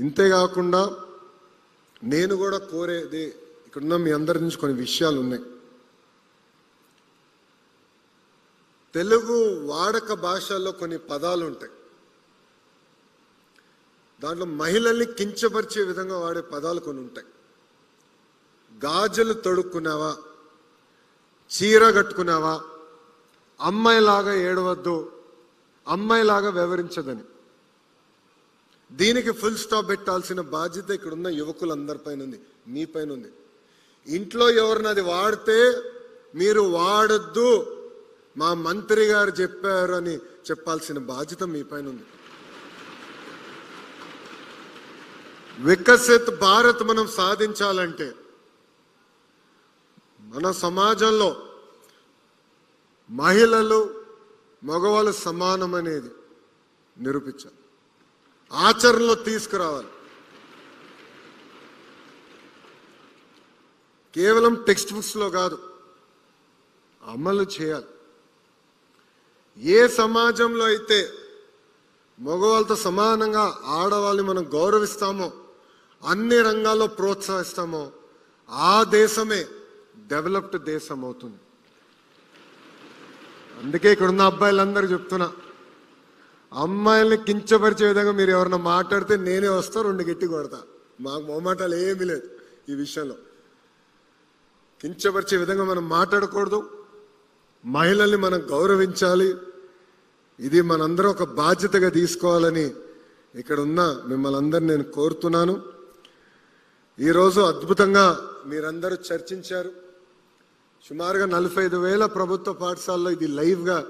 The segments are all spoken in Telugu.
ఇంతేకాకుండా నేను కూడా కోరేది ఇక్కడున్న మీ అందరి నుంచి కొన్ని విషయాలు ఉన్నాయి. తెలుగు వాడక భాషల్లో కొన్ని పదాలు ఉంటాయి. దాంట్లో మహిళల్ని కించపరిచే విధంగా వాడే పదాలు కొన్ని ఉంటాయి. గాజులు తొడుక్కున్నావా? చీర కట్టుకున్నావా? అమ్మాయిలాగా ఏడవద్దు. అమ్మాయిలాగా వివరించదని దీనికి ఫుల్ స్టాప్ పెట్టాల్సిన బాధ్యత ఇక్కడ ఉన్న యువకులందరిపైన ఉంది మీ పైన ఉంది ఇంట్లో ఎవరినది వాడితే మీరు వాడద్దు మా మంత్రి గారు చెప్పారు అని చెప్పాల్సిన బాధ్యత మీ పైన ఉంది వికసిత్ భారత్ మనం సాధించాలంటే మన సమాజంలో మహిళలు మగవాళ్ళు సమానమనేది నిరూపించాలి. ఆచరణలో తీసుకురావాలి. కేవలం టెక్స్ట్ బుక్స్లో కాదు అమలు చేయాలి. ఏ సమాజంలో అయితే మగవాళ్ళతో సమానంగా ఆడవాళ్ళని మనం గౌరవిస్తామో అన్ని రంగాల్లో ప్రోత్సహిస్తామో ఆ దేశమే డెవలప్డ్ దేశం అవుతుంది. అందుకే ఇక్కడున్న అబ్బాయిలందరూ చెప్తున్నా అమ్మాయిల్ని కించపరిచే విధంగా మీరు ఎవరన్నా మాట్లాడితే నేనే వస్తా రెండు గట్టి కొడతా. మాకు మొహమాటాలు ఏమీ లేదు ఈ విషయంలో. కించపరిచే విధంగా మనం మాట్లాడకూడదు. మహిళల్ని మనం గౌరవించాలి. ఇది మనందరం ఒక బాధ్యతగా తీసుకోవాలని ఇక్కడ ఉన్న మిమ్మల్ని అందరిని నేను కోరుతున్నాను. ఈరోజు అద్భుతంగా మీరందరూ చర్చించారు. సుమారుగా నలభై ఐదు వేల ప్రభుత్వ పాఠశాలలో ఇది లైవ్గా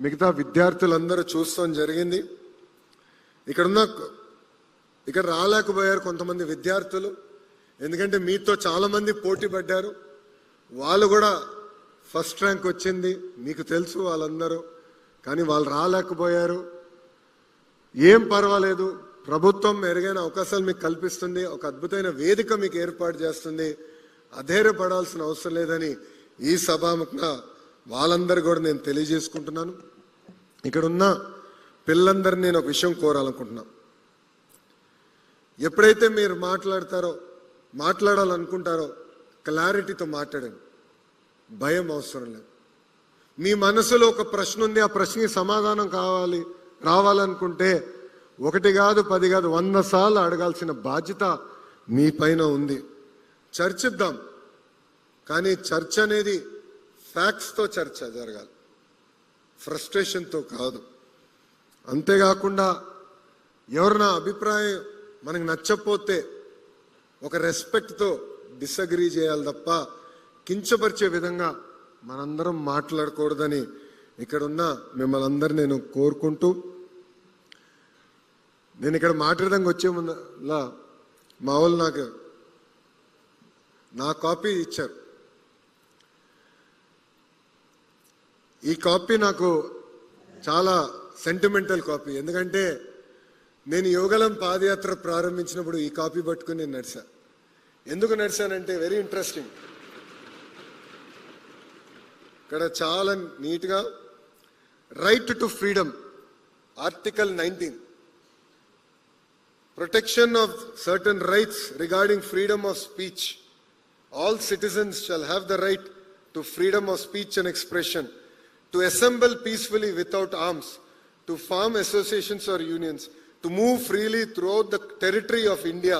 మిగతా విద్యార్థులందరూ చూస్తాం జరిగింది. ఇక్కడున్న ఇక్కడ రాలేకపోయారు కొంతమంది విద్యార్థులు. ఎందుకంటే మీతో చాలామంది పోటీ పడ్డారు. వాళ్ళు కూడా ఫస్ట్ ర్యాంక్ వచ్చింది. మీకు తెలుసు వాళ్ళందరూ. కానీ వాళ్ళు రాలేకపోయారు. ఏం పర్వాలేదు. ప్రభుత్వం మెరుగైన అవకాశాలు మీకు కల్పిస్తుంది. ఒక అద్భుతమైన వేదిక మీకు ఏర్పాటు చేస్తుంది. అధైర్యపడాల్సిన అవసరం లేదని ఈ సభాముఖంగా వాళ్ళందరూ కూడా నేను తెలియజేసుకుంటున్నాను. ఇక్కడ ఉన్న పిల్లలందరినీ నేను ఒక విషయం కోరాలనుకుంటున్నాను ఎప్పుడైతే మీరు మాట్లాడతారో మాట్లాడాలనుకుంటారో క్లారిటీతో మాట్లాడండి. భయం అవసరం లేదు. మీ మనసులో ఒక ప్రశ్న ఉంది ఆ ప్రశ్నకి సమాధానం కావాలి రావాలనుకుంటే ఒకటి కాదు పది కాదు వంద సార్లు అడగాల్సిన బాధ్యత మీ పైన ఉంది. చర్చిద్దాం. కానీ చర్చ అనేది ఫ్యాక్ట్స్తో చర్చ జరగాలి. ఫ్రస్ట్రేషన్తో కాదు. అంతేకాకుండా ఎవరు నా అభిప్రాయం మనకు నచ్చకపోతే ఒక రెస్పెక్ట్తో డిసగ్రీ చేయాలి తప్ప కించపరిచే విధంగా మనందరం మాట్లాడకూడదని ఇక్కడ ఉన్న మిమ్మల్ని అందరు నేను కోరుకుంటూ నేను ఇక్కడ మాట్లాడడానికి వచ్చే ముందులా మా వాళ్ళు నాకు నా కాపీ ఇచ్చారు. ఈ కాపీ నాకు చాలా సెంటిమెంటల్ కాపీ. ఎందుకంటే నేను యోగలం పాదయాత్ర ప్రారంభించినప్పుడు ఈ కాపీ పట్టుకుని నేను నడిచా ఎందుకు నడిచానంటే వెరీ ఇంట్రెస్టింగ్ ఇక్కడ చాలా నీట్గా right to freedom article nineteen protection of certain rights regarding freedom of speech all citizens shall have the right to freedom of speech and expression to assemble peacefully without arms, to form associations or unions, to move freely throughout the territory of India,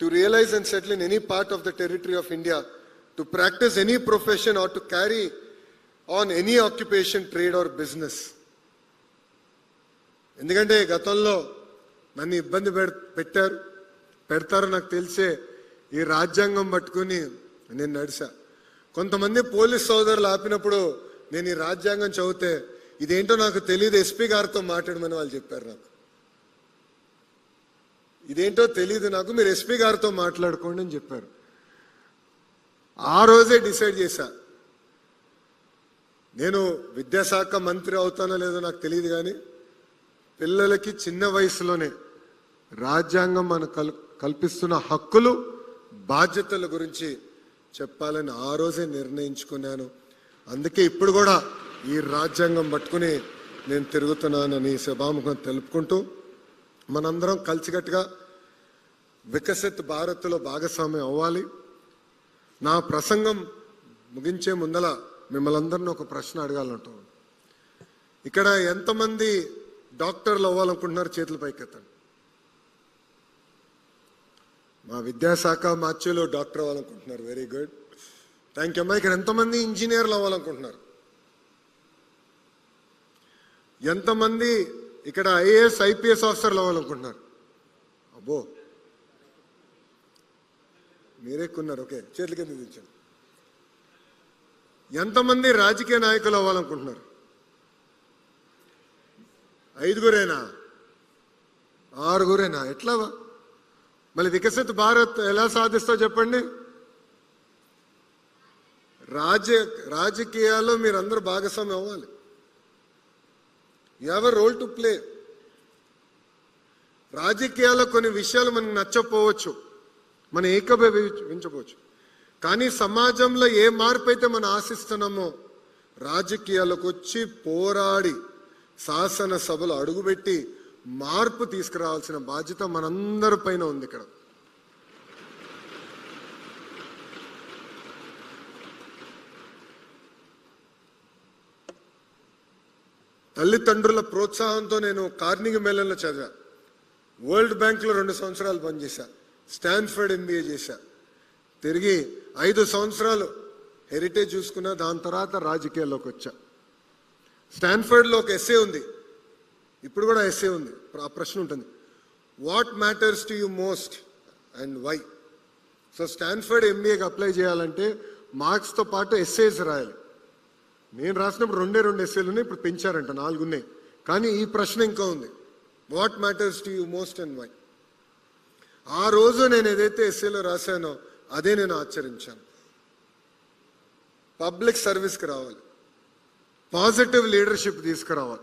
to realize and settle in any part of the territory of India, to practice any profession or to carry on any occupation, trade or business. ఎందుకంటే గతంలో నన్ను ఇబ్బంది పెడ్- పెట్టారు పెడతారు నాకు తెలిసే ఈ రాజ్యాంగం పట్టుకుని నేను నడిచా కొంతమంది పోలీస్ సోదరులు ఆపినప్పుడు నేను ఈ రాజ్యాంగం చదివితే ఇదేంటో నాకు తెలియదు. ఎస్పీ గారితో మాట్లాడమని వాళ్ళు చెప్పారు నాకు. ఇదేంటో తెలియదు నాకు. మీరు ఎస్పీ గారితో మాట్లాడుకోండి అని చెప్పారు. ఆ రోజే డిసైడ్ చేశా. నేను విద్యాశాఖ మంత్రి అవుతానో లేదో నాకు తెలియదు కానీ పిల్లలకి చిన్న వయసులోనే రాజ్యాంగం మనకు కల్ కల్పిస్తున్న హక్కులు బాధ్యతల గురించి చెప్పాలని ఆ రోజే నిర్ణయించుకున్నాను. అందుకే ఇప్పుడు కూడా ఈ రాజ్యాంగం పట్టుకుని నేను తిరుగుతున్నానని సభాముఖం తెలుపుకుంటూ మనందరం కలిసికట్టుగా వికసిత్ భారత్లో భాగస్వామ్యం అవ్వాలి. నా ప్రసంగం ముగించే ముందల మిమ్మల్ని అందరిని ఒక ప్రశ్న అడగాలంటాం ఇక్కడ ఎంతమంది డాక్టర్లు అవ్వాలనుకుంటున్నారు చేతుల పైకెత్తండి? మా విద్యాశాఖ మార్చిలో doctor అవ్వాలనుకుంటున్నారు. Very good. Thank you అమ్మా ఇక్కడ ఎంతమంది ఇంజనీర్లు అవ్వాలనుకుంటున్నారు? ఎంతమంది ఇక్కడ ఐఏఎస్ ఐపీఎస్ ఆఫీసర్లు అవ్వాలనుకుంటున్నారు? అబ్బో. మీరెక్కున్నారు ఓకే. చేతుల కింద దించండి. ఎంతమంది రాజకీయ నాయకులు అవ్వాలనుకుంటున్నారు? ఐదుగురేనా? ఆరుగురేనా? ఎట్లా? మళ్ళీ వికసిత భారత్ ఎలా సాధిస్తో చెప్పండి? రాజ రాజకీయాల్లో మీరందరూ భాగస్వామ్యం అవ్వాలి. You have a role to play రాజకీయాల్లో కొన్ని విషయాలు మనకు నచ్చకపోవచ్చు. మనం ఏకీభవించవచ్చు కానీ సమాజంలో ఏ మార్పు అయితే మనం ఆశిస్తున్నామో రాజకీయాలకు వచ్చి పోరాడి శాసనసభలు అడుగుపెట్టి మార్పు తీసుకురావాల్సిన బాధ్యత మనందరి పైన ఉంది ఇక్కడ. తల్లిదండ్రుల ప్రోత్సాహంతో నేను కార్నిగి మేళంలో చదివా. వరల్డ్ బ్యాంక్లో రెండు సంవత్సరాలు పనిచేశా. స్టాన్ఫర్డ్ ఎంబీఏ చేశా. తిరిగి ఐదు సంవత్సరాలు హెరిటేజ్ చూసుకున్నా దాని తర్వాత రాజకీయాల్లోకి వచ్చా. స్టాన్ఫర్డ్లో ఒక ఎస్ఏ ఉంది. ఇప్పుడు కూడా ఎస్ఏ ఉంది. ఆ ప్రశ్న ఉంటుంది. What matters to you most and why so Stanford ఎంబీఏకి apply చేయాలంటే మార్క్స్తో పాటు ఎస్ఏస్ రాయాలి. నేను రాసినప్పుడు రెండే రెండు ఎస్ఏలు ఉన్నాయి ఇప్పుడు పెంచారంట నాలుగు ఉన్నాయి కానీ ఈ ప్రశ్న ఇంకా ఉంది. What matters to you most and why ఆ రోజు నేను ఏదైతే ఎస్ఏలో రాశానో అదే నేను ఆచరించాను. పబ్లిక్ సర్వీస్కి రావాలి. పాజిటివ్ లీడర్షిప్ తీసుకురావాలి.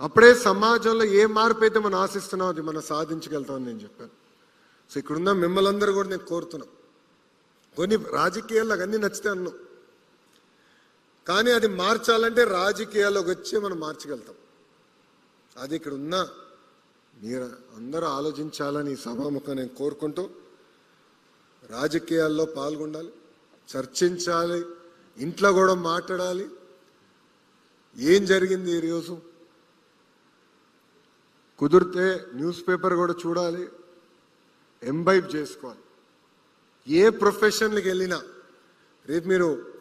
అప్పుడే సమాజంలో ఏ మార్పు అయితే మనం ఆశిస్తున్నాం అది మనం సాధించగలుగుతామని నేను చెప్పాను. సో ఇక్కడున్న మిమ్మల్ని అందరూ కూడా నేను కోరుతున్నాం. కొన్ని రాజకీయాలు అవన్నీ నచ్చితే అన్నాం. కానీ అది మార్చాలంటే రాజకీయాల్లోకి వచ్చి మనం మార్చగలుగుతాం. అది ఇక్కడ ఉన్న మీరు అందరూ ఆలోచించాలని సభాముఖం నేను కోరుకుంటూ రాజకీయాల్లో పాల్గొనాలి చర్చించాలి ఇంట్లో కూడా మాట్లాడాలి. ఏం జరిగింది ఈరోజు? కుదిరితే న్యూస్ పేపర్ కూడా చూడాలి ఎంబైబ్ చేసుకోవాలి. ఏ ప్రొఫెషన్కి వెళ్ళినా రేపు మీరు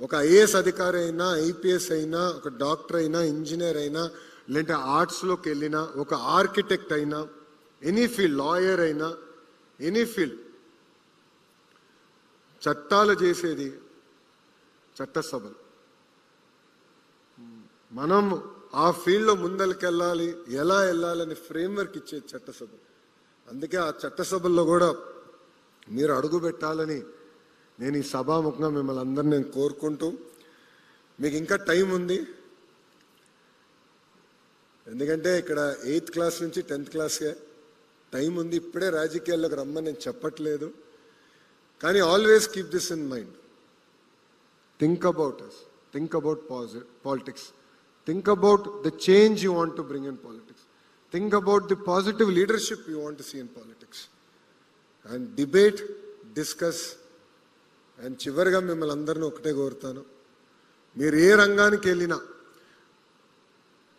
ఒక ఐఏఎస్ అధికారి అయినా ఐపీఎస్ అయినా ఒక డాక్టర్ అయినా ఇంజనీర్ అయినా లేదంటే ఆర్ట్స్లోకి వెళ్ళినా ఒక ఆర్కిటెక్ట్ అయినా ఎనీ ఫీల్డ్ లాయర్ అయినా ఎనీ ఫీల్డ్ చట్టాలు చేసేది చట్టసభలు. మనం ఆ ఫీల్డ్లో ముందరికెళ్ళాలి ఎలా వెళ్ళాలని ఫ్రేమ్వర్క్ ఇచ్చేది చట్టసభ అందుకే ఆ చట్టసభల్లో కూడా మీరు అడుగు పెట్టాలని నేను ఈ సభాముఖంగా మిమ్మల్ని అందరిని నేను కోరుకుంటూ మీకు ఇంకా టైం ఉంది. ఎందుకంటే ఇక్కడ ఎయిత్ క్లాస్ నుంచి టెన్త్ క్లాస్కే టైం ఉంది. ఇప్పుడే రాజకీయాల్లోకి రమ్మని నేను చెప్పట్లేదు. కానీ always keep this in mind. Think about us think about politics. Think about the change you want to bring in politics. Think about the positive leadership you want see in politics. And debate discuss and చివరిగా మిమ్మల్ని అందరినీ ఒకటే కోరుతాను. మీరు ఏ రంగానికి వెళ్ళినా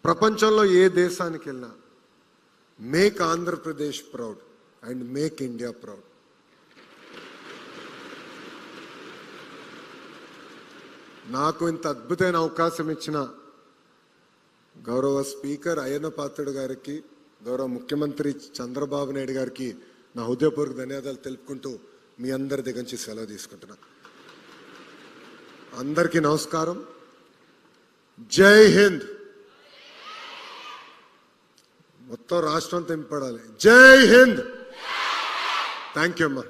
ప్రపంచంలో ఏ దేశానికి వెళ్ళినా make Andhra Pradesh proud and make India proud నాకు ఇంత అద్భుతమైన అవకాశం ఇచ్చిన గౌరవ స్పీకర్ అయ్యన్న పాత్రుడు గారికి గౌరవ ముఖ్యమంత్రి చంద్రబాబు నాయుడు గారికి నా హృదయపూర్వక ధన్యవాదాలు తెలుపుకుంటూ మీ అందరి దగ్గర నుంచి సెలవు తీసుకుంటున్నా. అందరికీ నమస్కారం. జై హింద్. మొత్తం రాష్ట్రం తెంపడాలి జై హింద్. థ్యాంక్ యూ అమ్మా.